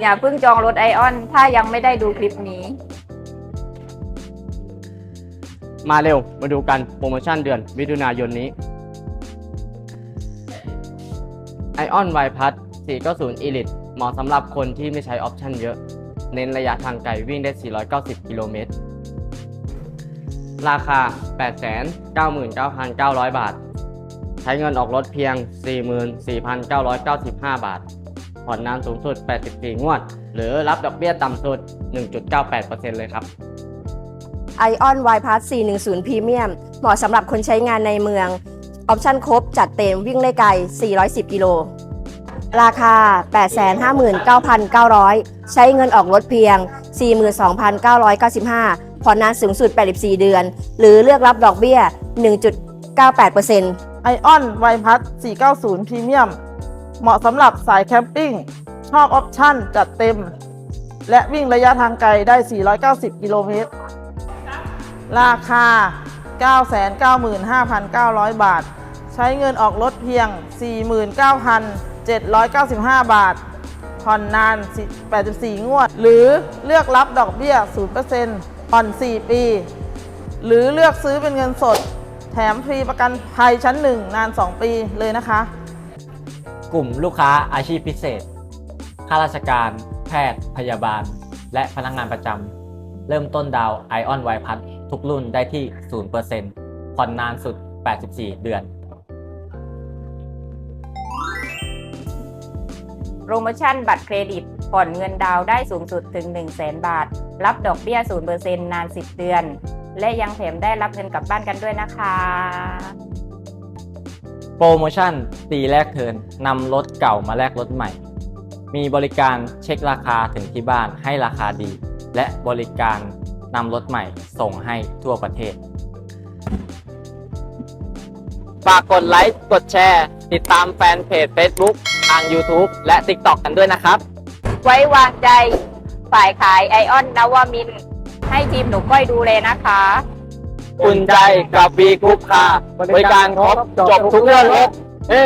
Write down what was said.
อย่าเพิ่งจองรถไอออน ถ้ายังไม่ได้ดูคลิปนี้ มาเร็วมาดูกันโปรโมชั่นเดือนมิถุนายนนี้ Ion y p a s 490 Elite เหมาะสำหรับคนที่ไม่ใช้ออปชั่นเยอะ เน้นระยะทางไกลวิ่งได้ 490 กิโลเมตร ราคา 899,900 บาท ใช้เงินออกรถเพียง 44,995 บาท ผ่อนนานสูงสุด 84 งวด หรือรับดอกเบี้ยต่ำสุด 1.98%เลยครับ Ion Y Pass 410 Premium เหมาะสำหรับคนใช้งานในเมือง ออปชั่นครบจัดเต็มวิ่งได้ไกล 410 กิโล ราคา 859,900 ใช้เงินออกรถเพียง 42,995 ผ่อนนานสูงสุด 84 เดือน หรือเลือกรับดอกเบี้ย 1.98% ไอออนไวพัท490 พรีเมียม เหมาะสำหรับสายแคมปิ้ง ชอบออปชั่นจัดเต็ม และวิ่งระยะทางไกลได้ 490 กิโลเมตร ราคา 995,900 บาท ใช้เงินออกรถเพียง 49,795 บาท ผ่อนนาน 84 งวด หรือเลือกรับดอกเบี้ย 0%ผ่อน 4 ปี หรือเลือกซื้อเป็นเงินสด แถมฟรีประกันภัยชั้น 1 นาน 2 ปีเลยนะคะ กลุ่มลูกค้าอาชีพพิเศษ ข้าราชการ แพทย์ พยาบาล และพนักงานประจำ เริ่มต้นดาวไอออนไวพัททุกรุ่นได้ที่ 0%ผ่อนนานสุด 84 เดือน โปรโมชั่นบัตรเครดิต ผ่อนเงินดาวน์ได้สูงสุดถึง 1 0 0 0 0แบาท รับดอกเบี้ย 0%นาน 10 เดือน และยังแถมได้รับเงินกลับบ้านกันด้วยนะคะ โปรโมชั่นตีแลกเทิร์นนำรถเก่ามาแลกรถใหม่ มีบริการเช็คราคาถึงที่บ้านให้ราคาดี และบริการนำรถใหม่ส่งให้ทั่วประเทศ ฝากกดไลค์กดแชร์ ติดตามแฟนเพจ Facebook ทาง YouTube และ TikTok กันด้วยนะครับ ไว้วางใจ ฝ่ายขายไอออนนวมินทร์ ให้ทีมหนูก้อยดูเลยนะคะ อุ่นใจกับวีกรุ๊ปค่ะ บริการครบจบทุกเรื่องรถเฮ้